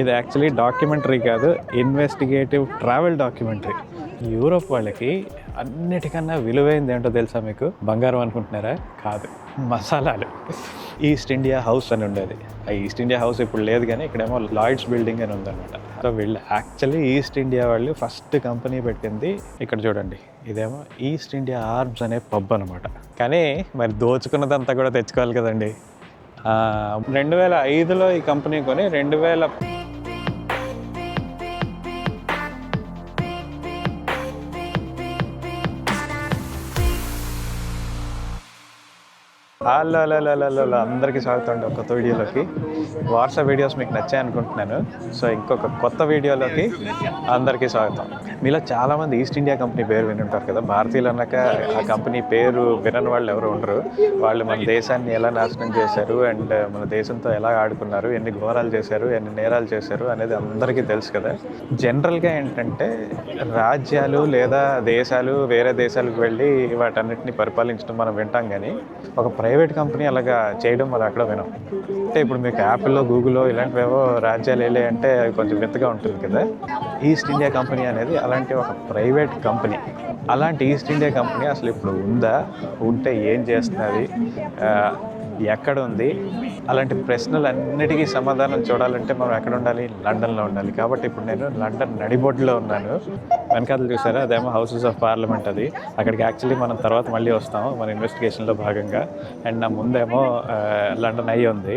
ఇది actually documentary కాదు investigative travel documentary Europe వాళ్ళకి అన్నిటికన్నా విలువైంది ఏంటో తెలుసా మీకు? బంగారం అనుకుంటున్నారా? కాదు మసాలాలు. ఈస్ట్ ఇండియా హౌస్ అని ఉండేది. ఆ ఈస్ట్ ఇండియా హౌస్ ఇప్పుడు లేదు కానీ ఇక్కడేమో లాయిడ్స్ బిల్డింగ్ అని ఉందన్నమాట. సో వీళ్ళు యాక్చువల్లీ ఈస్ట్ ఇండియా వాళ్ళు ఫస్ట్ కంపెనీ పెట్టింది ఇక్కడ చూడండి. ఇదేమో ఈస్ట్ ఇండియా ఆర్బ్స్ అనే పబ్ అనమాట కానీ మరి దోచుకున్నదంతా కూడా తెచ్చుకోవాలి కదండి. రెండు వేల ఐదులో ఈ కంపెనీ కొని రెండు వేల హలో హలో అందరికీ స్వాగతం అండి ఒక కొత్త వీడియోలోకి. వాట్సాప్ వీడియోస్ మీకు నచ్చాయి అనుకుంటున్నాను. సో ఇంకొక కొత్త వీడియోలోకి అందరికీ స్వాగతం. మీలో చాలామంది ఈస్ట్ ఇండియా కంపెనీ పేరు విని ఉంటారు కదా. భారతీయులు అన్నాక ఆ కంపెనీ పేరు వినని వాళ్ళు ఎవరు ఉండరు. వాళ్ళు మన దేశాన్ని ఎలా నాశనం చేశారు అండ్ మన దేశంతో ఎలా ఆడుకున్నారు ఎన్ని ఘోరాలు చేశారు ఎన్ని నేరాలు చేశారు అనేది అందరికీ తెలుసు కదా. జనరల్గా ఏంటంటే రాజ్యాలు లేదా దేశాలు వేరే దేశాలకు వెళ్ళి వాటన్నిటిని పరిపాలించడం మనం వింటాం కానీ ఒక ప్రైవేట్ ప్రైవేట్ కంపెనీ అలాగా చేయడం మరి అక్కడ వినం. అంటే ఇప్పుడు మీకు యాపిల్లో గూగుల్లో ఇలాంటివేవో రాజ్యాలు వెళ్ళి అంటే కొంచెం వింతగా ఉంటుంది కదా. ఈస్ట్ ఇండియా కంపెనీ అనేది అలాంటి ఒక ప్రైవేట్ కంపెనీ. అలాంటి ఈస్ట్ ఇండియా కంపెనీ అసలు ఇప్పుడు ఉందా? ఉంటే ఏం చేస్తున్నది? ఎక్కడ ఉంది? అలాంటి ప్రశ్నలన్నిటికీ సమాధానం చూడాలంటే మనం ఎక్కడ ఉండాలి? లండన్లో ఉండాలి. కాబట్టి ఇప్పుడు నేను లండన్ నడిబొడ్డులో ఉన్నాను. వెనకాల చూసారా? అదేమో హౌసెస్ ఆఫ్ పార్లమెంట్ అది. అక్కడికి యాక్చువల్లీ మనం తర్వాత మళ్ళీ వస్తాం మన ఇన్వెస్టిగేషన్లో భాగంగా. అండ్ నా ముందేమో లండన్ అయ్యి ఉంది.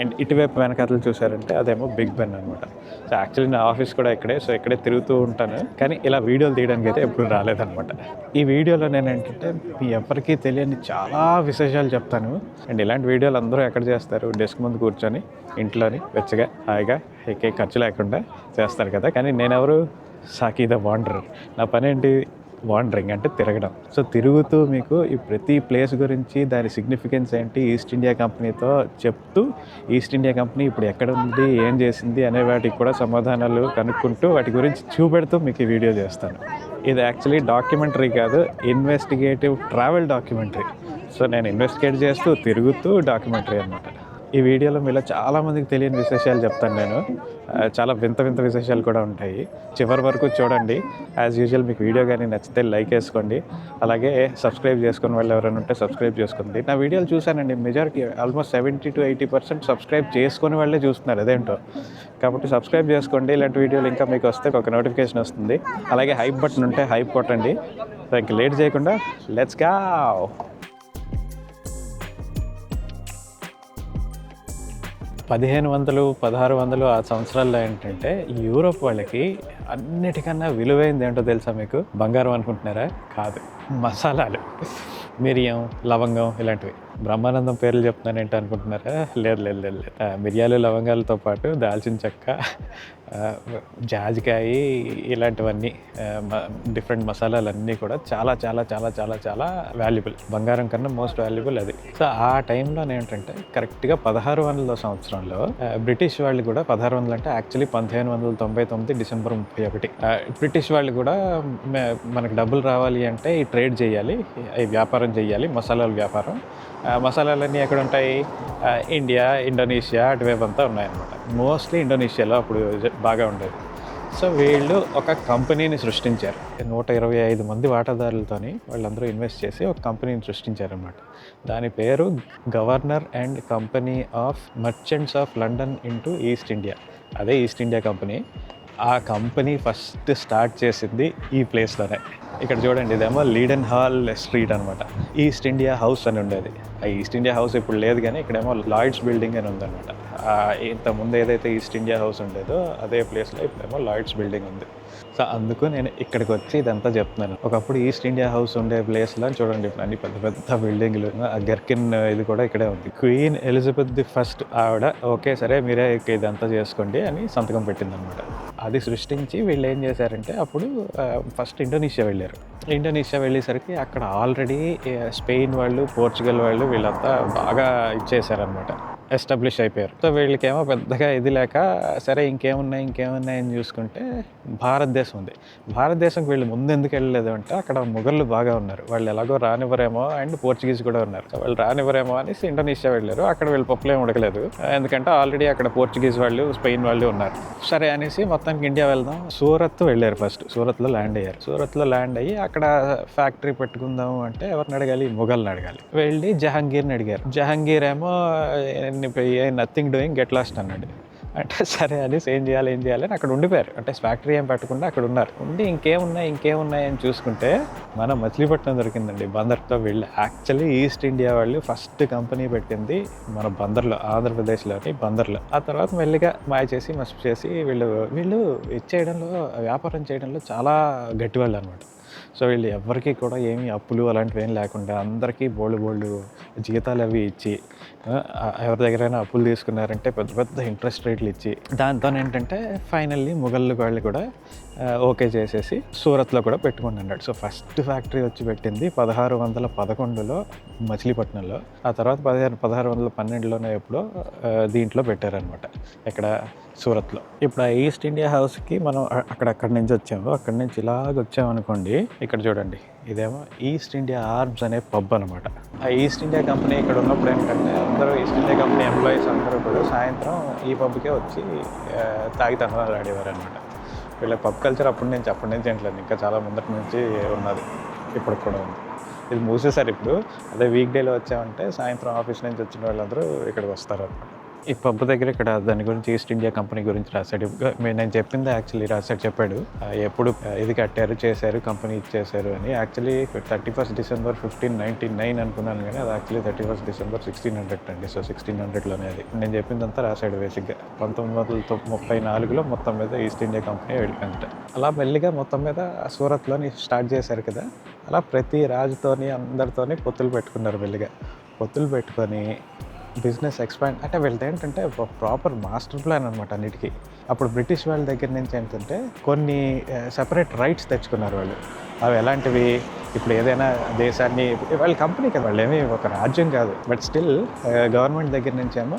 అండ్ ఇటువైపు వెనకాతలు చూసారంటే అదేమో బిగ్ బెన్ అనమాట సో యాక్చువల్లీ నా ఆఫీస్ కూడా ఇక్కడే సో ఇక్కడే తిరుగుతూ ఉంటాను. కానీ ఇలా వీడియోలు తీయడానికి అయితే ఎప్పుడు రాలేదనమాట ఈ వీడియోలో నేను ఏంటంటే మీ ఎవరికీ తెలియని చాలా విశేషాలు చెప్తాను. అండ్ ఇలాంటి వీడియోలు అందరూ ఎక్కడ చేస్తారు? డెస్క్ ముందు కూర్చొని ఇంట్లోని వెచ్చగా హాయిగా ఎక్కే ఖర్చు లేకుండా చేస్తారు కదా. కానీ నేనెవరు? సాకి ద వాండరర్. నా పని ఏంటి? వాండరింగ్ అంటే తిరగడం. సో తిరుగుతూ మీకు ఈ ప్రతి ప్లేస్ గురించి దాని సిగ్నిఫికెన్స్ ఏంటి? ఈస్ట్ ఇండియా కంపెనీతో చెప్తూ ఈస్ట్ ఇండియా కంపెనీ ఇప్పుడు ఎక్కడ ఉంది? ఏం చేసింది? అనే వాటికి కూడా సమాధానాలు కనుక్కుంటూ వాటి గురించి చూపెడుతూ మీకు ఈ వీడియో చేస్తాను. ఇది యాక్చువల్లీ డాక్యుమెంటరీ కాదు ఇన్వెస్టిగేటివ్ ట్రావెల్ డాక్యుమెంటరీ. సో నేను ఇన్వెస్టిగేట్ చేస్తూ తిరుగుతూ డాక్యుమెంటరీ అనమాట ఈ వీడియోలో మీలో చాలామందికి తెలియని విశేషాలు చెప్తాను నేను. చాలా వింత వింత విశేషాలు కూడా ఉంటాయి. చివరి వరకు చూడండి. యాజ్ యూజువల్ మీకు వీడియో కానీ నచ్చితే లైక్ వేసుకోండి. అలాగే సబ్స్క్రైబ్ చేసుకుని వాళ్ళు ఎవరైనా ఉంటే సబ్స్క్రైబ్ చేసుకోండి. నా వీడియోలు చూశానండి. Majority almost seventy to eighty percent subscribe చేసుకుని వాళ్ళే చూస్తున్నారు. అదేంటో? కాబట్టి సబ్స్క్రైబ్ చేసుకోండి. ఇలాంటి వీడియోలు ఇంకా మీకు వస్తే ఒక నోటిఫికేషన్ వస్తుంది. అలాగే హైప్ బటన్ ఉంటే హైప్ కొట్టండి. దానికి లేట్ చేయకుండా లెట్స్గా పదిహేను వందలు పదహారు వందలు ఆ సంవత్సరాల్లో ఏంటంటే యూరోప్ వాళ్ళకి అన్నిటికన్నా విలువైంది ఏంటో తెలుసా మీకు? బంగారం అనుకుంటున్నారా? కాదు. మసాలాలు. మిరియం లవంగం ఇలాంటివి. బ్రహ్మానందం పేర్లు చెప్తున్నాను ఏంటి అనుకుంటున్నారా? లేదు లేదు లేదు. లేదు మిరియాలు లవంగాలతో పాటు దాల్చిన చెక్క జాజికాయ ఇలాంటివన్నీ డిఫరెంట్ మసాలాలు అన్నీ కూడా చాలా చాలా చాలా చాలా చాలా వాల్యుబుల్ బంగారం కన్నా మోస్ట్ వాల్యుబుల్ అది. సో ఆ టైంలో ఏంటంటే కరెక్ట్గా పదహారు వందల సంవత్సరంలో బ్రిటిష్ వాళ్ళు కూడా పదహారు వందలు అంటే యాక్చువల్లీ పదిహేను వందల తొంభై తొమ్మిది డిసెంబర్ ముప్పై ఒకటి. బ్రిటిష్ వాళ్ళు కూడా మనకు డబ్బులు రావాలి అంటే ఈ ట్రేడ్ చేయాలి ఈ వ్యాపారం చేయాలి మసాలాల వ్యాపారం. మసాలాలన్నీ ఎక్కడ ఉంటాయి? ఇండియా ఇండోనేషియా అటువైపు అంతా ఉన్నాయన్నమాట. మోస్ట్లీ ఇండోనేషియాలో అప్పుడు బాగా ఉండేది. సో వీళ్ళు ఒక కంపెనీని సృష్టించారు. నూట ఇరవై ఐదు మంది వాటాదారులతోని వాళ్ళందరూ ఇన్వెస్ట్ చేసి ఒక కంపెనీని సృష్టించారనమాట దాని పేరు governor and company of merchants of London into East India. అదే ఈస్ట్ ఇండియా కంపెనీ. ఆ కంపెనీ ఫస్ట్ స్టార్ట్ చేసింది ఈ ప్లేస్లోనే. ఇక్కడ చూడండి ఇదేమో లీడెన్ హాల్ స్ట్రీట్ అనమాట ఈస్ట్ ఇండియా హౌస్ అని ఉండేది. ఆ ఈస్ట్ ఇండియా హౌస్ ఇప్పుడు లేదు కానీ ఇక్కడేమో లాయిడ్స్ బిల్డింగ్ అని ఉందన్నమాట. ఇంత ముందు ఏదైతే ఈస్ట్ ఇండియా హౌస్ ఉండేదో అదే ప్లేస్లో ఇప్పుడేమో లాయిడ్స్ బిల్డింగ్ ఉంది. సో అందుకు నేను ఇక్కడికి వచ్చి ఇదంతా చెప్తున్నాను. ఒకప్పుడు ఈస్ట్ ఇండియా హౌస్ ఉండే ప్లేస్లో చూడండి ఇప్పుడు అన్ని పెద్ద పెద్ద బిల్డింగ్లు ఆ గెర్కిన్ ఇది కూడా ఇక్కడే ఉంది. క్వీన్ ఎలిజబెత్ ది ఫస్ట్ ఆవిడ ఓకే సరే మీరే ఇదంతా చేసుకోండి అని సంతకం పెట్టిందనమాట. అది సృష్టించి వీళ్ళు ఏం చేశారంటే అప్పుడు ఫస్ట్ ఇండోనేషియా వెళ్ళారు. ఇండోనేషియా వెళ్ళేసరికి అక్కడ ఆల్రెడీ స్పెయిన్ వాళ్ళు పోర్చుగల్ వాళ్ళు వీళ్ళంతా బాగా ఇచ్చేసారనమాట ఎస్టాబ్లిష్ అయిపోయారు. సో వీళ్ళకేమో పెద్దగా ఇది లేక సరే ఇంకేమున్నాయి ఇంకేమున్నాయి అని చూసుకుంటే భారతదేశం ఉంది. భారతదేశంకి వీళ్ళు ముందు ఎందుకు వెళ్ళలేదు అంటే అక్కడ మొఘళ్ళు బాగా ఉన్నారు. వాళ్ళు ఎలాగో రానివ్వరేమో అండ్ పోర్చుగీస్ కూడా ఉన్నారు. వాళ్ళు రానివ్వరేమో అనేసి ఇండోనేషియా వెళ్ళారు. అక్కడ వీళ్ళు పప్పులేం ఉడకలేదు. ఎందుకంటే ఆల్రెడీ అక్కడ పోర్చుగీస్ వాళ్ళు స్పెయిన్ వాళ్ళు ఉన్నారు. సరే అనేసి మొత్తానికి ఇండియా వెళ్దాం. సూరత్ వెళ్ళారు ఫస్ట్. సూరత్లో ల్యాండ్ అయ్యారు. సూరత్లో ల్యాండ్ అయ్యి అక్కడ ఫ్యాక్టరీ పెట్టుకుందాం అంటే ఎవరిని అడగాలి? మొఘల్ని అడగాలి. వెళ్ళి జహాంగీర్ని అడిగారు. జహాంగీర్ ఏమో నథింగ్ డూయింగ్ గెట్ లాస్ట్ అన్నాడు. అంటే సరే అనేసి ఏం చేయాలి ఏం చేయాలి అని అక్కడ ఉండిపోయారు. అంటే ఫ్యాక్టరీ ఏం పెట్టకుండా అక్కడ ఉన్నారు. ఉండి ఇంకేమున్నాయి ఇంకేమున్నాయి అని చూసుకుంటే మన మచిలీపట్నం దొరికిందండి బందర్తో వెళ్ళి. యాక్చువల్లీ ఈస్ట్ ఇండియా వాళ్ళు ఫస్ట్ కంపెనీ పెట్టింది మన బందర్లో ఆంధ్రప్రదేశ్లోని బందర్లో. ఆ తర్వాత మెల్లిగా మాయ చేసి మస్ట్ చేసి వీళ్ళు వీళ్ళు ఇచ్చేయడంలో వ్యాపారం చేయడంలో చాలా గట్టివాళ్ళు అనమాట సో వీళ్ళు ఎవరికి కూడా ఏమీ అప్పులు అలాంటివి ఏం లేకుండా అందరికీ బోల్డ్ బోల్డ్ జీతాలు అవి ఇచ్చి ఎవరి దగ్గరైనా అప్పులు తీసుకున్నారంటే పెద్ద పెద్ద ఇంట్రెస్ట్ రేట్లు ఇచ్చి దాంతో ఏంటంటే ఫైనల్లీ మొగళ్ళు వాళ్ళు కూడా ఓకే చేసేసి సూరత్లో కూడా పెట్టుకుని అన్నాడు సో ఫస్ట్ ఫ్యాక్టరీ వచ్చి పెట్టింది పదహారు వందల పదకొండులో మచిలీపట్నంలో. ఆ తర్వాత పదిహారు పదహారు వందల పన్నెండులోనే ఎప్పుడో దీంట్లో పెట్టారనమాట ఇక్కడ సూరత్లో. ఇప్పుడు ఆ ఈస్ట్ ఇండియా హౌస్కి మనం అక్కడ అక్కడి నుంచి వచ్చాము. అక్కడి నుంచి ఇలాగ వచ్చామనుకోండి ఇక్కడ చూడండి ఇదేమో ఈస్ట్ ఇండియా ఆర్బ్స్ అనే పబ్ అనమాట ఆ ఈస్ట్ ఇండియా కంపెనీ ఇక్కడ ఉన్నప్పుడు ఏంటంటే అందరూ ఈస్ట్ ఇండియా కంపెనీ ఎంప్లాయీస్ అందరూ కూడా సాయంత్రం ఈ పబ్కే వచ్చి ఆ, తాగి తనవాళ్ళు ఆడేవారు అనమాట వీళ్ళ పబ్ కల్చర్ అప్పటి నుంచి అప్పటి నుంచి ఏంటలేదు ఇంకా చాలా ముందటి నుంచి ఉన్నది. ఇప్పటికి కూడా ఉంది. ఇది మూసేశారు ఇప్పుడు. అదే వీక్ డేలో వచ్చామంటే సాయంత్రం ఆఫీస్ నుంచి వచ్చిన వాళ్ళందరూ ఇక్కడికి వస్తారు అనమాట ఈ పబ్ దగ్గర ఇక్కడ దాని గురించి ఈస్ట్ ఇండియా కంపెనీ గురించి రాశాడు. నేను చెప్పింది యాక్చువల్లీ రాశాడు చెప్పాడు. ఎప్పుడు ఇది కట్టారు చేశారు కంపెనీ ఇచ్చేశారు అని. Actually thirty first December fifteen ninety nine అనుకున్నాను కానీ అది actually thirty first December sixteen hundred అండి. సో సిక్స్టీన్ హండ్రెడ్లోనే అది. నేను చెప్పిందంతా రాశాడు బేసిక్గా పంతొమ్మిది వందల ముప్పై నాలుగులో మొత్తం మీద ఈస్ట్ ఇండియా కంపెనీ వెళ్ళిపోయిందట. అలా మెల్లిగా మొత్తం మీద సూరత్లోని స్టార్ట్ చేశారు కదా. అలా ప్రతి రాజుతోని అందరితోని పొత్తులు పెట్టుకున్నారు మెల్లిగా. పొత్తులు పెట్టుకొని బిజినెస్ ఎక్స్పాండ్ అంటే వీళ్ళది ఏంటంటే ప్రాపర్ మాస్టర్ ప్లాన్ అనమాట అన్నిటికీ. అప్పుడు బ్రిటిష్ వాళ్ళ దగ్గర నుంచి ఏంటంటే కొన్ని సెపరేట్ రైట్స్ తెచ్చుకున్నారు వాళ్ళు. అవి ఎలాంటివి? ఇప్పుడు ఏదైనా దేశాన్ని వాళ్ళ కంపెనీ కదా వాళ్ళు ఏమీ ఒక రాజ్యం కాదు. బట్ స్టిల్ గవర్నమెంట్ దగ్గర నుంచి ఏమో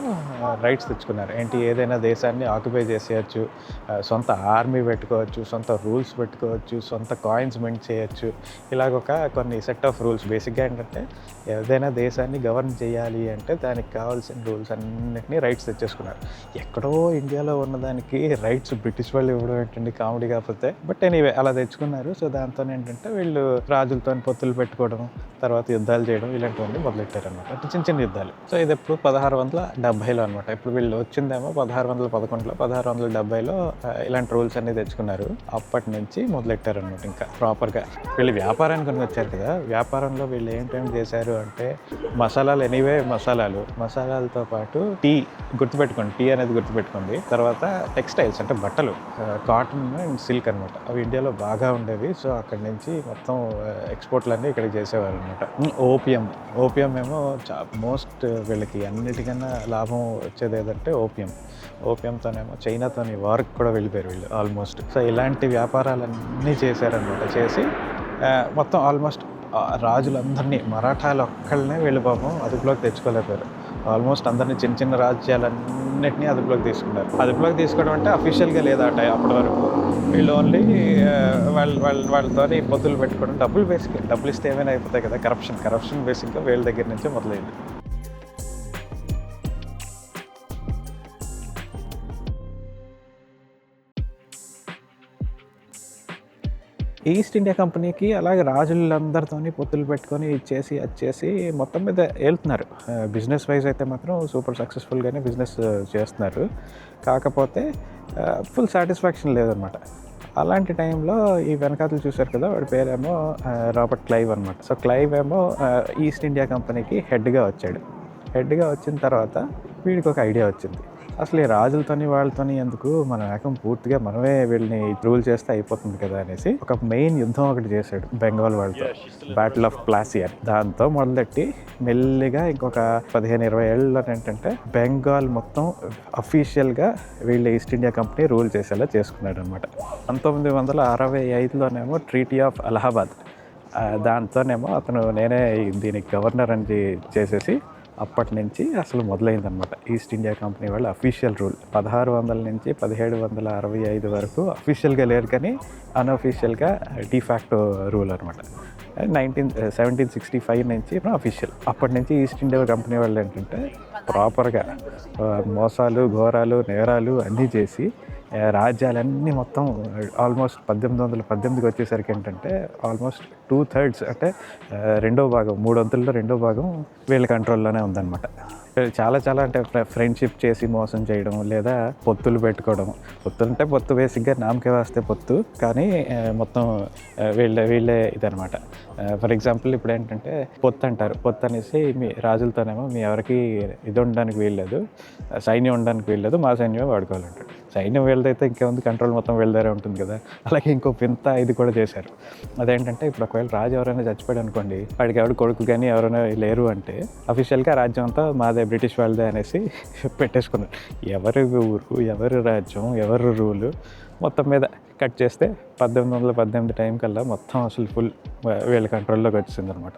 రైట్స్ తెచ్చుకున్నారు. ఏంటి? ఏదైనా దేశాన్ని ఆక్యుపై చేసేయచ్చు సొంత ఆర్మీ పెట్టుకోవచ్చు సొంత రూల్స్ పెట్టుకోవచ్చు సొంత కాయిన్స్ మెంట్ చేయొచ్చు. ఇలాగ ఒక కొన్ని సెట్ ఆఫ్ రూల్స్ బేసిక్గా ఏంటంటే ఏదైనా దేశాన్ని గవర్న్ చేయాలి అంటే దానికి కావాల్సిన రూల్స్ అన్నిటినీ రైట్స్ తెచ్చేసుకున్నారు. ఎక్కడో ఇండియాలో ఉన్నదానికి రైట్స్ బ్రిటిష్ వాళ్ళు ఇవ్వడం ఏంటండి? కామెడీ కాకపోతే. బట్ ఎనీవే అలా తెచ్చుకున్నారు. సో దాంతో ఏంటంటే వీళ్ళు రాజులతో పొత్తులు పెట్టుకోవడం తర్వాత యుద్ధాలు చేయడం ఇలాంటివన్నీ మొదలెట్టారనమాట అంటే చిన్న చిన్న యుద్ధాలు. సో ఇది ఎప్పుడు పదహారు వందల డెబ్బైలో అనమాట ఇప్పుడు వీళ్ళు వచ్చిందేమో పదహారు వందల పదకొండులో పదహారు వందల డెబ్బైలో ఇలాంటి రూల్స్ అన్ని తెచ్చుకున్నారు. అప్పటి నుంచి మొదలెట్టారనమాట ఇంకా ప్రాపర్గా. వీళ్ళు వ్యాపారానికి కొన్ని వచ్చారు కదా. వ్యాపారంలో వీళ్ళు ఏంటేం చేశారు అంటే మసాలాలు ఎనీవే మసాలాలు. మసాలాలతో పాటు టీ గుర్తుపెట్టుకోండి. టీ అనేది గుర్తుపెట్టుకోండి. తర్వాత టెక్స్టైల్స్ అంటే బట్టలు. కాటన్ అండ్ సిల్క్ అనమాట అవి ఇండియాలో బాగా ఉండేవి. సో అక్కడి నుంచి మొత్తం ఎక్స్పోర్ట్లన్నీ ఇక్కడికి చేసేవారు అనమాట ఓపియం. ఓపియం ఏమో మోస్ట్ వీళ్ళకి అన్నిటికన్నా లాభం వచ్చేది ఏదంటే ఓపియం. ఓపియంతోనేమో చైనాతోని వార్కి కూడా వెళ్ళిపోయారు వీళ్ళు ఆల్మోస్ట్. సో ఇలాంటి వ్యాపారాలన్నీ చేశారనమాట చేసి మొత్తం ఆల్మోస్ట్ రాజులందరినీ మరాఠాలు ఒక్కళ్ళనే వీళ్ళు పాపం అదుపులోకి తెచ్చుకోలేకపోయారు. ఆల్మోస్ట్ అందరినీ చిన్న చిన్న రాజ్యాలన్నింటినీ అదుపులోకి తీసుకున్నారు. అదుపులోకి తీసుకోవడం అంటే అఫీషియల్గా లేదా ఆ టైం అప్పటి వరకు. వీళ్ళు ఓన్లీ వాళ్ళ వాళ్ళ వాళ్ళతో పొత్తులు పెట్టుకోవడం డబ్బులు బేసిక్. డబ్బులు ఇస్తే ఏమైనా అయిపోతాయి కదా కరప్షన్. కరప్షన్ బేసిక్గా వీళ్ళ దగ్గర నుంచే మొదలైంది. ఈస్ట్ ఇండియా కంపెనీకి అలాగే రాజులందరితోని పొత్తులు పెట్టుకొని ఇచ్చేసి వచ్చేసి మొత్తం మీద వెళ్తున్నారు బిజినెస్ వైజ్ అయితే మాత్రం సూపర్ సక్సెస్ఫుల్గానే బిజినెస్ చేస్తున్నారు. కాకపోతే ఫుల్ సాటిస్ఫాక్షన్ లేదనమాట. అలాంటి టైంలో ఈ వెనకాతలు చూశారు కదా వాడి పేరేమో రాబర్ట్ క్లైవ్ అనమాట. సో క్లైవ్ ఏమో ఈస్ట్ ఇండియా కంపెనీకి హెడ్గా వచ్చాడు. హెడ్గా వచ్చిన తర్వాత వీడికి ఒక ఐడియా వచ్చింది. అసలు ఈ రాజులతోని వాళ్ళతోని ఎందుకు మన ఏకం పూర్తిగా మనమే వీళ్ళని రూల్ చేస్తే అయిపోతుంది కదా అనేసి ఒక మెయిన్ యుద్ధం ఒకటి చేశాడు బెంగాల్ వాళ్ళతో. బ్యాటిల్ ఆఫ్ ప్లాసీ అని దాంతో మొదలెట్టి మెల్లిగా ఇంకొక పదిహేను ఇరవై ఏళ్ళలో ఏంటంటే బెంగాల్ మొత్తం అఫీషియల్గా వీళ్ళు ఈస్ట్ ఇండియా కంపెనీ రూల్ చేసేలా చేసుకున్నాడు అనమాట పంతొమ్మిది వందల అరవై ఐదులోనేమో ట్రీటీ ఆఫ్ అలహాబాద్ దాంతోనేమో అతను నేనే దీనికి గవర్నర్ అని చేసేసి అప్పటి నుంచి అసలు మొదలైందనమాట ఈస్ట్ ఇండియా కంపెనీ వాళ్ళ అఫీషియల్ రూల్ పదహారు వందల నుంచి పదిహేడు వందల అరవై ఐదు వరకు అఫీషియల్గా లేరు కానీ అన్అఫీషియల్గా డిఫాక్టో రూల్ అనమాట నైన్టీన్ సెవెంటీన్ సిక్స్టీ ఫైవ్ నుంచి అఫీషియల్ అప్పటి నుంచి ఈస్ట్ ఇండియా కంపెనీ వాళ్ళు ఏంటంటే ప్రాపర్గా uh, మోసాలు ఘోరాలు నేరాలు అన్నీ చేసి uh, రాజ్యాలన్నీ మొత్తం uh, ఆల్మోస్ట్ పద్దెనిమిది వందల పద్దెనిమిదికి వచ్చేసరికి ఏంటంటే ఆల్మోస్ట్ టూ థర్డ్స్ అంటే రెండో భాగం మూడు వంతుల్లో రెండో భాగం వీళ్ళ కంట్రోల్లోనే ఉందన్నమాట. చాలా చాలా అంటే ఫ్రెండ్షిప్ చేసి మోసం చేయడం లేదా పొత్తులు పెట్టుకోవడం. పొత్తులు అంటే పొత్తు బేసిక్గా నామకే వస్తే పొత్తు కానీ మొత్తం వీళ్ళే వీళ్ళ వీళ్ళే ఇదనమాట ఫర్ ఎగ్జాంపుల్ ఇప్పుడు ఏంటంటే పొత్తు అంటారు. పొత్తు అనేసి మీ రాజులతోనేమో మీ ఎవరికి ఇది ఉండడానికి వీల్లేదు సైన్యం ఉండడానికి వీల్లేదు మా సైన్యమే వాడుకోవాలంటాడు సైన్యం వీళ్ళదైతే ఇంకేముంది కంట్రోల్ మొత్తం వీళ్ళ ఉంటుంది కదా. అలాగే ఇంకో వింత ఇది కూడా చేశారు. అదేంటంటే ఇప్పుడు ఒకవేళ రాజు ఎవరైనా చచ్చిపోయాడు అనుకోండి వాడికి ఎవడు కొడుకు కానీ ఎవరైనా లేరు అంటే అఫీషియల్గా రాజ్యం అంతా మాదే బ్రిటిష్ వాళ్ళదే అనేసి పెట్టేసుకున్నారు. ఎవరి ఊరు ఎవరి రాజ్యం ఎవరి రూలు మొత్తం మీద కట్ చేస్తే పద్దెనిమిది వందల పద్దెనిమిది టైం కల్లా మొత్తం అసలు ఫుల్ వీళ్ళ కంట్రోల్లోకి వచ్చింది అనమాట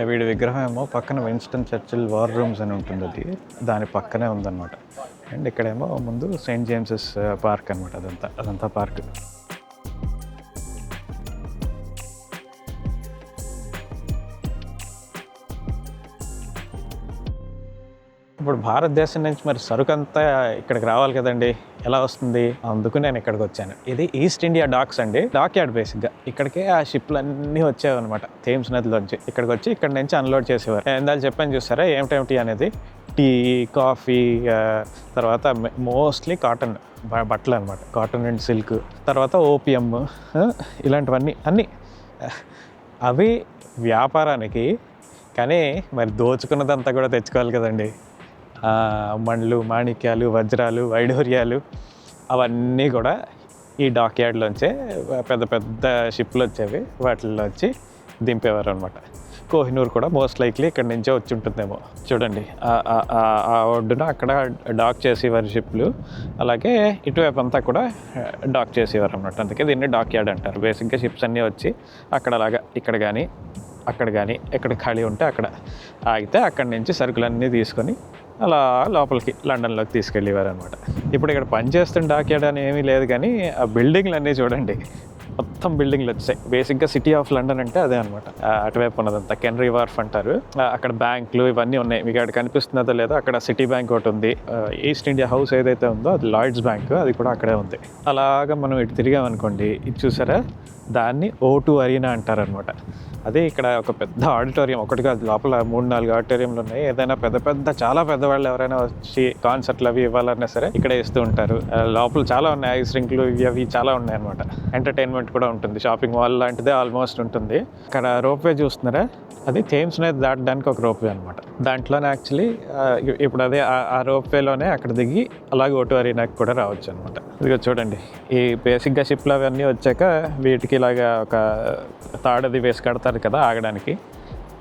వీడి విగ్రహం ఏమో పక్కన విన్స్టన్ చర్చిల్ వార్ రూమ్స్ అని ఉంటుంది అది. దాని పక్కనే ఉందన్నమాట. అండ్ ఇక్కడేమో ముందు సెయింట్ జేమ్సెస్ పార్క్ అనమాట అదంతా. అదంతా పార్క్ ఇప్పుడు భారతదేశం నుంచి మరి సరుకు అంతా ఇక్కడికి రావాలి కదండి. ఎలా వస్తుంది? అందుకు నేను ఇక్కడికి వచ్చాను. ఇది ఈస్ట్ ఇండియా డాక్స్ అండి. డాక్ యార్డ్ బేసిక్గా ఇక్కడికే ఆ షిప్లు అన్నీ థేమ్స్ నదిలోంచి. ఇక్కడికి వచ్చి ఇక్కడ నుంచి అన్లోడ్ చేసేవారు. నేను ఇందాక చెప్పాను చూసారా? ఏమిటేమిటి అనేది? టీ కాఫీ తర్వాత మోస్ట్లీ కాటన్ బట్టలు అనమాట కాటన్ అండ్ సిల్క్ తర్వాత ఓపియం ఇలాంటివన్నీ అన్నీ. అవి వ్యాపారానికి కానీ మరి దోచుకున్నదంతా కూడా తెచ్చుకోవాలి కదండి. మణులు మాణిక్యాలు వజ్రాలు వైడూర్యాలు అవన్నీ కూడా ఈ డాక్ యార్డ్లోంచే పెద్ద పెద్ద షిప్లు వచ్చేవి వాటిల్లోంచి దింపేవారు అనమాట కోహినూర్ కూడా మోస్ట్ లైక్లీ ఇక్కడ నుంచే వచ్చి ఉంటుందేమో చూడండి. ఆ- ఆ ఒడ్డున అక్కడ డాక్ చేసేవారు షిప్లు. అలాగే ఇటువైపు అంతా కూడా డాక్ చేసేవారు అనమాట అందుకే దీన్ని డాక్ యార్డ్ అంటారు. బేసిక్గా షిప్స్ అన్నీ వచ్చి అక్కడ అలాగా ఇక్కడ కానీ అక్కడ కానీ ఎక్కడ ఖాళీ ఉంటే అక్కడ. ఆగితే అక్కడి నుంచి సరుకులన్నీ తీసుకొని అలా లోపలికి లండన్లోకి తీసుకెళ్ళేవారు అనమాట ఇప్పుడు ఇక్కడ పనిచేస్తున్న డాక్యార్డ్ అని ఏమీ లేదు కానీ ఆ బిల్డింగ్లు అన్నీ చూడండి. మొత్తం బిల్డింగ్లు వచ్చాయి. బేసిక్గా సిటీ ఆఫ్ లండన్ అంటే అదే అనమాట అటువైపు ఉన్నదంతా. కెనరీ వార్ఫ్ అంటారు. అక్కడ బ్యాంకులు ఇవన్నీ ఉన్నాయి. మీకు అక్కడ కనిపిస్తున్నదో లేదో అక్కడ సిటీ బ్యాంక్ ఒకటి ఉంది. ఈస్ట్ ఇండియా హౌస్ ఏదైతే ఉందో అది లాయిడ్స్ బ్యాంక్. అది కూడా అక్కడే ఉంది. అలాగా మనం ఇటు తిరిగామనుకోండి. ఇది చూసారా? దాన్ని ఓ టూ అరీనా అంటారనమాట. అదే ఇక్కడ ఒక పెద్ద ఆడిటోరియం ఒకటి కాదు లోపల మూడు నాలుగు ఆడిటోరియంలు ఉన్నాయి. ఏదైనా పెద్ద పెద్ద చాలా పెద్దవాళ్ళు ఎవరైనా వచ్చి కాన్సర్ట్లు అవి ఇవ్వాలన్నా సరే ఇక్కడ ఇస్తూ ఉంటారు. లోపల చాలా ఉన్నాయి ఐస్ రింక్లు ఇవి అవి చాలా ఉన్నాయి అనమాట ఎంటర్టైన్మెంట్ కూడా ఉంటుంది. షాపింగ్ మాల్ లాంటిదే ఆల్మోస్ట్ ఉంటుంది. ఇక్కడ రోప్వే చూస్తున్నారా? అది థేమ్స్ అనేది దాటడానికి ఒక రోప్వే అనమాట దాంట్లోనే యాక్చువల్లీ ఇప్పుడు అదే ఆ- రోప్వేలోనే అక్కడ దిగి అలాగే ఓటు అరీనాకి కూడా రావచ్చు అనమాట ఇదిగో చూడండి ఈ బేసిక్గా షిప్లు అవన్నీ వచ్చాక వీటికి ఇలాగా ఒక తాడది వేసి కడతారు కదా ఆగడానికి.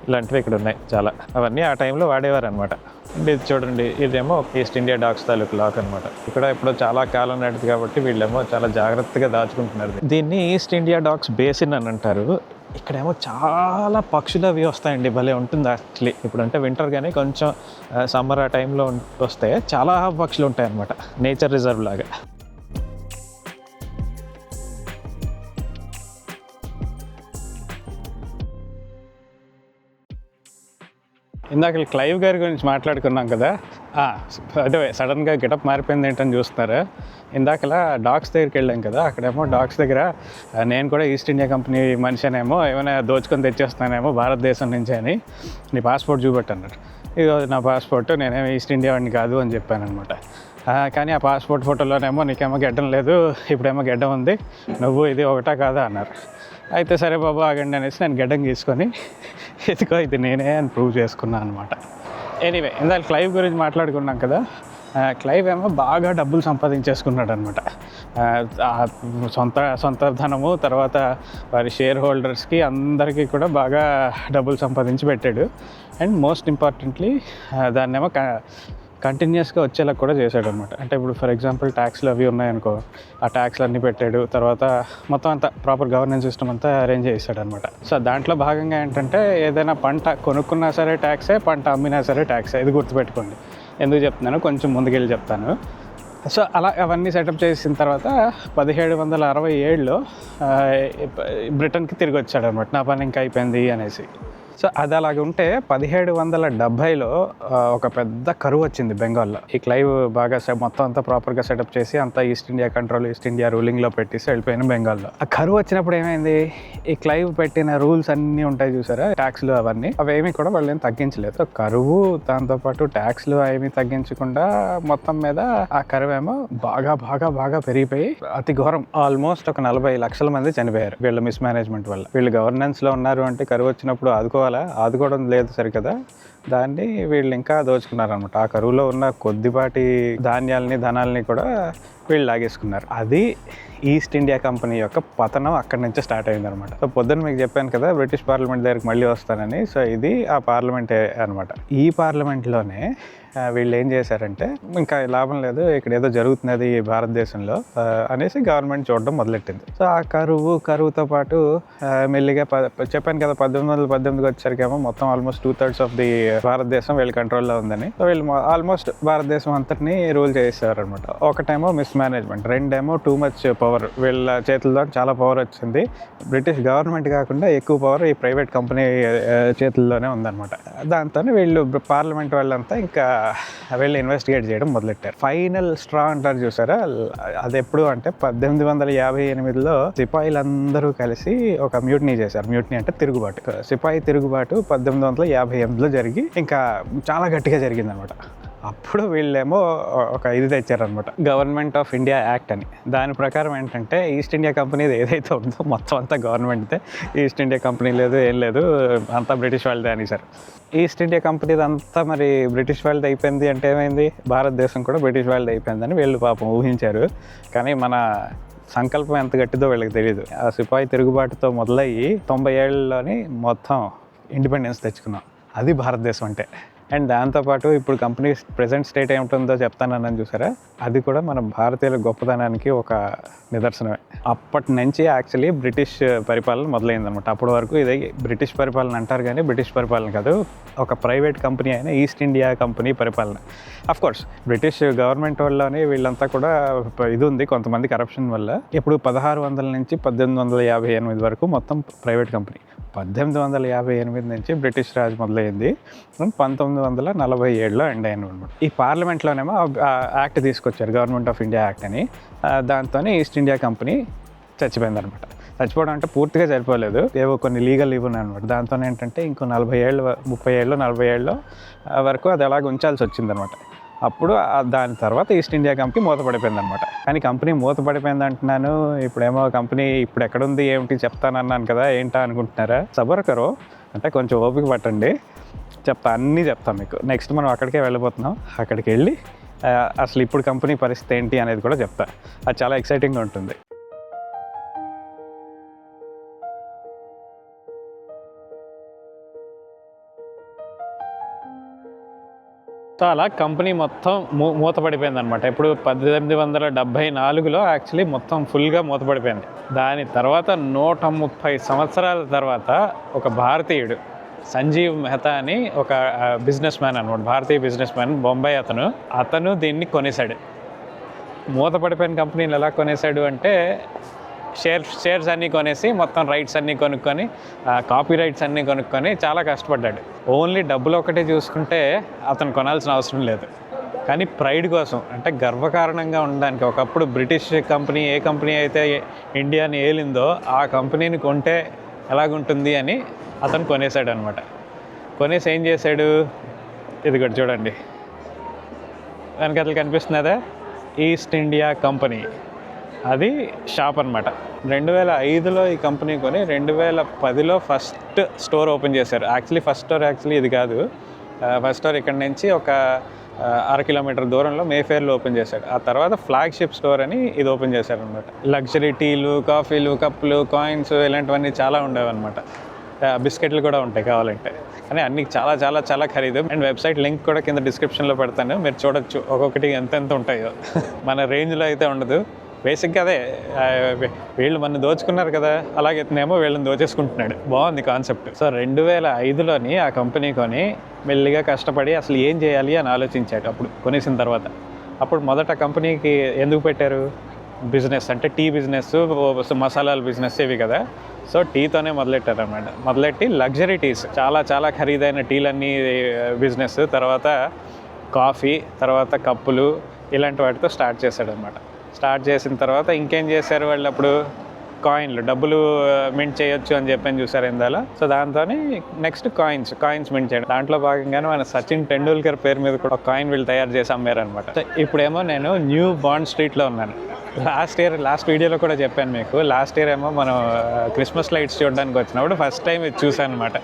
ఇలాంటివి ఇక్కడ ఉన్నాయి చాలా. అవన్నీ ఆ టైంలో వాడేవారు అనమాట ఇది చూడండి ఇదేమో ఈస్ట్ ఇండియా డాక్స్ తాలూకు లాక్ అనమాట ఇక్కడ ఇప్పుడు చాలా కాలం నాటిది కాబట్టి వీళ్ళేమో చాలా జాగ్రత్తగా దాచుకుంటున్నారు. దీన్ని ఈస్ట్ ఇండియా డాక్స్ బేసిన్ అని అంటారు. ఇక్కడేమో చాలా పక్షులు అవి వస్తాయండి భలే ఉంటుంది యాక్చువల్లీ ఇప్పుడు అంటే వింటర్ కానీ కొంచెం సమ్మర్ ఆ టైంలో వస్తే చాలా పక్షులు ఉంటాయి అనమాట నేచర్ రిజర్వ్ లాగా. ఇందాక క్లైవ్ గారి గురించి మాట్లాడుకున్నాం కదా. అదే సడన్గా గెటప్ మారిపోయింది ఏంటని చూస్తున్నారు. ఇందాకలా డాక్స్ దగ్గరికి వెళ్ళాం కదా అక్కడేమో డాక్స్ దగ్గర నేను కూడా ఈస్ట్ ఇండియా కంపెనీ మనిషినేమో ఏమైనా దోచుకొని తెచ్చేస్తానేమో భారతదేశం నుంచి అని నీ పాస్పోర్ట్ చూపెట్టన్నారు ఇది ఇదో నా పాస్పోర్ట్ నేనేమో ఈస్ట్ ఇండియా వాడిని కాదు అని చెప్పాను అనమాట కానీ ఆ పాస్పోర్ట్ ఫోటోలోనేమో నీకేమో గెడ్డం లేదు ఇప్పుడేమో గెడ్డం ఉంది నువ్వు ఇది ఒకటా కాదా అన్నారు. అయితే సరే బాబు ఆగండి అనేసి నేను గడ్డం తీసుకొని ఎదుకో ఇది నేనే అని ప్రూవ్ చేసుకున్నాను అనమాట ఎనీవే ఇందాక క్లైవ్ గురించి మాట్లాడుకున్నాం కదా క్లైవ్ ఏమో బాగా డబ్బులు సంపాదించేసుకున్నాడు అనమాట సొంత సొంత ధనము తర్వాత వారి షేర్ హోల్డర్స్కి అందరికీ కూడా బాగా డబ్బులు సంపాదించి పెట్టాడు. అండ్ మోస్ట్ ఇంపార్టెంట్లీ దాన్నేమో కంటిన్యూస్గా వచ్చేలా కూడా చేశాడు అనమాట అంటే ఇప్పుడు ఫర్ ఎగ్జాంపుల్ ట్యాక్స్లు అవి ఉన్నాయనుకో ఆ ట్యాక్స్లు అన్నీ పెట్టాడు తర్వాత మొత్తం అంతా ప్రాపర్ గవర్నెన్స్ సిస్టమ్ అంతా అరేంజ్ చేశాడు అనమాట సో దాంట్లో భాగంగా ఏంటంటే ఏదైనా పంట కొనుక్కున్నా సరే ట్యాక్సే పంట అమ్మినా సరే ట్యాక్సే ఇది గుర్తుపెట్టుకోండి. ఎందుకు చెప్తున్నాను కొంచెం ముందుకెళ్ళి చెప్తాను. సో అలా అవన్నీ సెటప్ చేసిన తర్వాత పదిహేడు వందల అరవై ఏడులో బ్రిటన్కి తిరిగి వచ్చాడు అనమాట నా పని ఇంకా అయిపోయింది అనేసి. సో అది అలాగ ఉంటే పదిహేడు వందల డెబ్భైలో ఒక పెద్ద కరువు వచ్చింది బెంగాల్లో. ఈ క్లైవ్ బాగా మొత్తం అంతా ప్రాపర్గా సెటప్ చేసి అంతా East India control East India రూలింగ్లో పెట్టేసి వెళ్ళిపోయిన బెంగాల్లో. ఆ కరువు వచ్చినప్పుడు ఏమైంది? ఈ క్లైవ్ పెట్టిన రూల్స్ అన్నీ ఉంటాయి చూసారా? ట్యాక్స్లు అవన్నీ. అవేమీ కూడా వాళ్ళు ఏం తగ్గించలేదు. కరువు దాంతోపాటు ట్యాక్స్లు ఏమీ తగ్గించకుండా మొత్తం మీద ఆ కరువు ఏమో బాగా బాగా బాగా పెరిగిపోయి అతి ఘోరం. ఆల్మోస్ట్ ఒక నలభై లక్షల మంది చనిపోయారు వీళ్ళ మిస్ మేనేజ్మెంట్ వల్ల. వీళ్ళు గవర్నెన్స్లో ఉన్నారు అంటే కరువు వచ్చినప్పుడు ఆదుకో ఆదుకోవాలా ఆదుకోవడం లేదు సరికదా? దాన్ని వీళ్ళు ఇంకా దోచుకున్నారనమాట ఆ కరువులో ఉన్న కొద్దిపాటి ధాన్యాలని ధనాల్ని కూడా వీళ్ళు లాగేసుకున్నారు. అది ఈస్ట్ ఇండియా కంపెనీ యొక్క పతనం అక్కడి నుంచి స్టార్ట్ అయింది అనమాట సో పొద్దున్న మీకు చెప్పాను కదా బ్రిటిష్ పార్లమెంట్ దగ్గరికి మళ్ళీ వస్తానని. సో ఇది ఆ పార్లమెంటే అనమాట ఈ పార్లమెంట్లోనే వీళ్ళు ఏం చేశారంటే ఇంకా లాభం లేదు ఇక్కడ ఏదో జరుగుతున్నది భారతదేశంలో అనేసి గవర్నమెంట్ చూడడం మొదలెట్టింది. సో ఆ కరువు కరువుతో పాటు మెల్లిగా ప- చెప్పాను కదా పద్దెనిమిది వందల పద్దెనిమిదికి వచ్చేసరికేమో మొత్తం almost two thirds of the Bharatadesam వీళ్ళ కంట్రోల్లో ఉందని. సో వీళ్ళు ఆల్మోస్ట్ భారతదేశం అంతటిని రూల్ చేసేవారు అనమాట ఒకటేమో మిస్ మేనేజ్మెంట్. రెండేమో టూ మచ్ పవర్ వీళ్ళ చేతుల్లో చాలా పవర్ వచ్చింది. బ్రిటిష్ గవర్నమెంట్ కాకుండా ఎక్కువ పవర్ ఈ ప్రైవేట్ కంపెనీ చేతుల్లోనే ఉందన్నమాట. దాంతో వీళ్ళు పార్లమెంట్ వాళ్ళంతా ఇంకా వీళ్ళు ఇన్వెస్టిగేట్ చేయడం మొదలెట్టారు. ఫైనల్ స్ట్రా అంటారు చూసారా? అది ఎప్పుడు అంటే పద్దెనిమిది వందల యాభై ఎనిమిదిలో సిపాయిలందరూ కలిసి ఒక మ్యూట్నీ చేశారు. మ్యూట్నీ అంటే తిరుగుబాటు. సిపాయి తిరుగుబాటు పద్దెనిమిది వందల యాభై ఎనిమిదిలో జరిగి ఇంకా చాలా గట్టిగా జరిగిందనమాట అప్పుడు వీళ్ళేమో ఒక ఇది తెచ్చారనమాట గవర్నమెంట్ ఆఫ్ ఇండియా యాక్ట్ అని. దాని ప్రకారం ఏంటంటే ఈస్ట్ ఇండియా కంపెనీది ఏదైతే ఉందో మొత్తం అంతా గవర్నమెంట్దే. ఈస్ట్ ఇండియా కంపెనీ లేదు ఏం లేదు అంతా బ్రిటిష్ వాళ్ళదే అనేసారు ఈస్ట్ ఇండియా కంపెనీది అంతా మరి బ్రిటిష్ వాళ్ళది అయిపోయింది అంటే ఏమైంది? భారతదేశం కూడా బ్రిటిష్ వాళ్ళది అయిపోయిందని వీళ్ళు పాపం ఊహించారు. కానీ మన సంకల్పం ఎంత గట్టిదో వీళ్ళకి తెలియదు ఆ సిపాయి తిరుగుబాటుతో మొదలయ్యి తొంభై ఏళ్ళలోని మొత్తం ఇండిపెండెన్స్ తెచ్చుకున్నాం. అది భారతదేశం అంటే. అండ్ దాంతోపాటు ఇప్పుడు కంపెనీ ప్రెసెంట్ స్టేట్ ఏమిటుందో చెప్తానని చూసారా? అది కూడా మన భారతీయుల గొప్పతనానికి ఒక నిదర్శనమే. అప్పటి నుంచి యాక్చువల్లీ బ్రిటిష్ పరిపాలన మొదలైందనమాట అప్పటి వరకు ఇది బ్రిటిష్ పరిపాలన అంటారు కానీ బ్రిటిష్ పరిపాలన కాదు. ఒక ప్రైవేట్ కంపెనీ అయిన ఈస్ట్ ఇండియా కంపెనీ పరిపాలన. అఫ్ కోర్స్ బ్రిటిష్ గవర్నమెంట్ వల్లనే వీళ్ళంతా కూడా ఇది ఉంది కొంతమంది కరప్షన్ వల్ల. ఇప్పుడు పదహారు వందల నుంచి పద్దెనిమిది వందల యాభై ఎనిమిది వరకు మొత్తం ప్రైవేట్ కంపెనీ. పద్దెనిమిది వందల యాభై ఎనిమిది నుంచి బ్రిటిష్ రాజ్ మొదలైంది. పంతొమ్మిది వందల నలభై ఏడులో ఎండ్ అయింది అనమాట ఈ పార్లమెంట్లోనేమో యాక్ట్ తీసుకొచ్చారు గవర్నమెంట్ ఆఫ్ ఇండియా యాక్ట్ అని. దాంతోనే ఈస్ట్ ఇండియా కంపెనీ చచ్చిపోయింది అనమాట చచ్చిపోవడం అంటే పూర్తిగా చనిపోలేదు ఏవో కొన్ని లీగల్ ఇవి అనమాట దాంతో ఏంటంటే ఇంకో నలభై ఏళ్ళు ముప్పై ఏళ్ళు నలభై ఏళ్ళు వరకు అది అలాగ ఉంచాల్సి వచ్చిందనమాట అప్పుడు దాని తర్వాత ఈస్ట్ ఇండియా కంపెనీ మూతపడిపోయింది అనమాట కానీ కంపెనీ మూతపడిపోయింది అంటున్నాను ఇప్పుడేమో కంపెనీ ఇప్పుడు ఎక్కడుంది ఏమిటి చెప్తానన్నాను కదా ఏంటా అనుకుంటున్నారా? సబర్కరు అంటే కొంచెం ఓపిక పట్టండి. చెప్తా అన్నీ చెప్తాం మీకు. నెక్స్ట్ మనం అక్కడికే వెళ్ళిపోతున్నాం అక్కడికి వెళ్ళి అసలు ఇప్పుడు కంపెనీ పరిస్థితి ఏంటి అనేది కూడా చెప్తా. అది చాలా ఎక్సైటింగ్గా ఉంటుంది. సో అలా కంపెనీ మొత్తం మూ మూతపడిపోయింది అనమాట ఇప్పుడు పద్దెనిమిది వందల డెబ్భై నాలుగులో యాక్చువల్లీ మొత్తం ఫుల్గా మూతపడిపోయింది. దాని తర్వాత నూట ముప్పై సంవత్సరాల తర్వాత ఒక భారతీయుడు సంజీవ్ మెహతా అని ఒక బిజినెస్ మ్యాన్ అనమాట భారతీయ బిజినెస్ మ్యాన్ బొంబాయి అతను. అతను దీన్ని కొనేశాడు. మూతపడిపోయిన కంపెనీలు ఎలా కొనేశాడు అంటే షేర్ షేర్స్ అన్నీ కొనేసి మొత్తం రైట్స్ అన్నీ కొనుక్కొని కాపీ రైట్స్ అన్నీ కొనుక్కొని చాలా కష్టపడ్డాడు. ఓన్లీ డబ్బులు ఒకటే చూసుకుంటే అతను కొనాల్సిన అవసరం లేదు. కానీ ప్రైడ్ కోసం అంటే గర్వకారణంగా ఉండడానికి ఒకప్పుడు బ్రిటిష్ కంపెనీ ఏ కంపెనీ అయితే ఇండియాని ఏలిందో ఆ కంపెనీని కొంటే ఎలాగుంటుంది అని అతను కొనేశాడు అనమాట కొనేసి ఏం చేశాడు? ఇది కూడా చూడండి. వెనకతలు కనిపిస్తున్నదా? East India company. అది షాప్ అనమాట రెండు వేల ఐదులో ఈ కంపెనీ కొని రెండు వేల పదిలో ఫస్ట్ స్టోర్ ఓపెన్ చేశారు. యాక్చువల్లీ ఫస్ట్ స్టోర్ యాక్చువల్లీ ఇది కాదు. ఫస్ట్ స్టోర్ ఇక్కడ నుంచి ఒక అర కిలోమీటర్ దూరంలో మేఫేర్లో ఓపెన్ చేశాడు ఆ తర్వాత ఫ్లాగ్షిప్ స్టోర్ అని ఇది ఓపెన్ చేశారు అనమాట లగ్జరీ టీలు కాఫీలు కప్పులు కాయిన్స్ ఇలాంటివన్నీ చాలా ఉండేవన్నమాట. బిస్కెట్లు కూడా ఉంటాయి కావాలంటే. కానీ అన్ని చాలా చాలా చాలా ఖరీదు. అండ్ వెబ్సైట్ లింక్ కూడా కింద డిస్క్రిప్షన్లో పెడతాను. మీరు చూడొచ్చు ఒక్కొక్కటి ఎంత ఎంత ఉంటాయో. మన రేంజ్లో అయితే ఉండదు. బేసిక్గా అదే వీళ్ళు మన దోచుకున్నారు కదా అలాగే ఇతనేమో వీళ్ళని దోచేసుకుంటున్నాడు. బాగుంది కాన్సెప్ట్. సో రెండు వేల ఐదులోని ఆ కంపెనీ కొని మెల్లిగా కష్టపడి అసలు ఏం చేయాలి అని ఆలోచించాడు అప్పుడు కొనేసిన తర్వాత. అప్పుడు మొదట కంపెనీకి ఎందుకు పెట్టారు? బిజినెస్ అంటే టీ బిజినెస్ మసాలాల బిజినెస్ ఇవి కదా. సో టీతోనే మొదలెట్టారు అనమాట మొదలెట్టి లగ్జరీ టీస్ చాలా చాలా ఖరీదైన టీలన్నీ బిజినెస్ తర్వాత కాఫీ తర్వాత కప్పులు ఇలాంటి వాటితో స్టార్ట్ చేశాడు అనమాట స్టార్ట్ చేసిన తర్వాత ఇంకేం చేశారు వాళ్ళు అప్పుడు కాయిన్లు డబ్బులు మింట్ చేయొచ్చు అని చెప్పని చూసారు ఇందాల. సో దాంతో నెక్స్ట్ కాయిన్స్ కాయిన్స్ మింట్ చేయడం. దాంట్లో భాగంగానే మన సచిన్ టెండూల్కర్ పేరు మీద కూడా ఒక కాయిన్ వీళ్ళు తయారు చేసి అమ్మారనమాట సో ఇప్పుడేమో నేను న్యూ బాండ్ స్ట్రీట్లో ఉన్నాను. లాస్ట్ ఇయర్ లాస్ట్ వీడియోలో కూడా చెప్పాను మీకు. లాస్ట్ ఇయర్ ఏమో మనం క్రిస్మస్ లైట్స్ చూడడానికి వచ్చినప్పుడు ఫస్ట్ టైం ఇది చూసాను అనమాట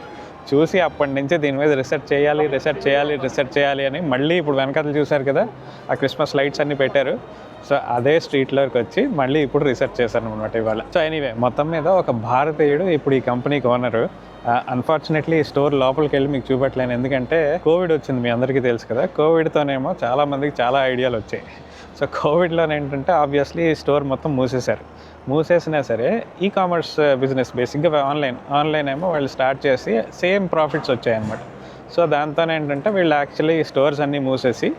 చూసి అప్పటి నుంచి దీని మీద రీసెర్చ్ చేయాలి రీసెర్చ్ చేయాలి రీసెర్చ్ చేయాలి అని మళ్ళీ ఇప్పుడు వెనకాల చూశారు కదా ఆ క్రిస్మస్ లైట్స్ అన్నీ పెట్టారు. సో అదే స్ట్రీట్లోకి వచ్చి మళ్ళీ ఇప్పుడు రీసెర్చ్ చేశాను అనమాట ఇవాళ. సో ఎనీవే మొత్తం మీద ఒక భారతీయుడు ఇప్పుడు ఈ కంపెనీకి ఓనరు అన్ఫార్చునేట్లీ స్టోర్ లోపలికి వెళ్ళి మీకు చూపెట్టలేను. ఎందుకంటే కోవిడ్ వచ్చింది మీ అందరికీ తెలుసు కదా. కోవిడ్తోనేమో చాలా మందికి చాలా ఐడియాలు వచ్చాయి. సో కోవిడ్లో ఏంటంటే ఆబ్వియస్లీ స్టోర్ మొత్తం మూసేశారు. మూసేసినా సరే ఈ కామర్స్ బిజినెస్ బేసిక్గా ఆన్లైన్ ఆన్లైన్ ఏమో వాళ్ళు స్టార్ట్ చేసి సేమ్ ప్రాఫిట్స్ వచ్చాయన్నమాట. సో దాంతో ఏంటంటే వీళ్ళు యాక్చువల్లీ స్టోర్స్ అన్నీ మూసేసి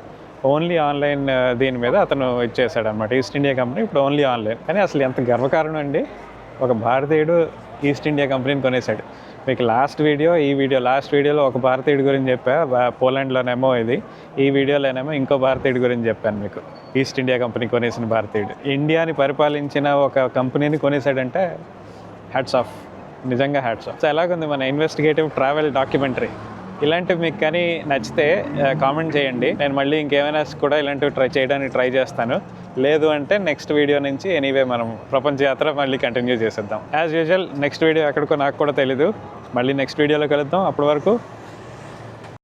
ఓన్లీ ఆన్లైన్ దీని మీద అతను ఇచ్చేసాడు అనమాట ఈస్ట్ ఇండియా కంపెనీ. ఇప్పుడు ఓన్లీ ఆన్లైన్. కానీ అసలు ఎంత గర్వకారణం అండి ఒక భారతీయుడు ఈస్ట్ ఇండియా కంపెనీని కొనేసాడు మీకు లాస్ట్ వీడియో ఈ వీడియో లాస్ట్ వీడియోలో ఒక భారతీయుడి గురించి చెప్పా పోలాండ్లోనేమో ఇది. ఈ వీడియోలోనేమో ఇంకో భారతీయుడి గురించి చెప్పాను మీకు. ఈస్ట్ ఇండియా కంపెనీ కొనేసిన భారతీయుడు. ఇండియాని పరిపాలించిన ఒక కంపెనీని కొనేసాడంటే హ్యాట్స్ ఆఫ్ నిజంగా హ్యాట్స్ ఆఫ్ సో ఎలాగుంది మన ఇన్వెస్టిగేటివ్ ట్రావెల్ డాక్యుమెంటరీ ఇలాంటివి మీకు కానీ నచ్చితే కామెంట్ చేయండి. నేను మళ్ళీ ఇంకేమైనా కూడా ఇలాంటివి ట్రై చేయడానికి ట్రై చేస్తాను. లేదు అంటే నెక్స్ట్ వీడియో నుంచి ఎనీవే మనం ప్రపంచ యాత్ర మళ్ళీ కంటిన్యూ చేసేద్దాం. యాజ్ యూజువల్ నెక్స్ట్ వీడియో ఎక్కడికో నాకు కూడా తెలీదు. మళ్ళీ నెక్స్ట్ వీడియోలో కలుద్దాం. అప్పటి వరకు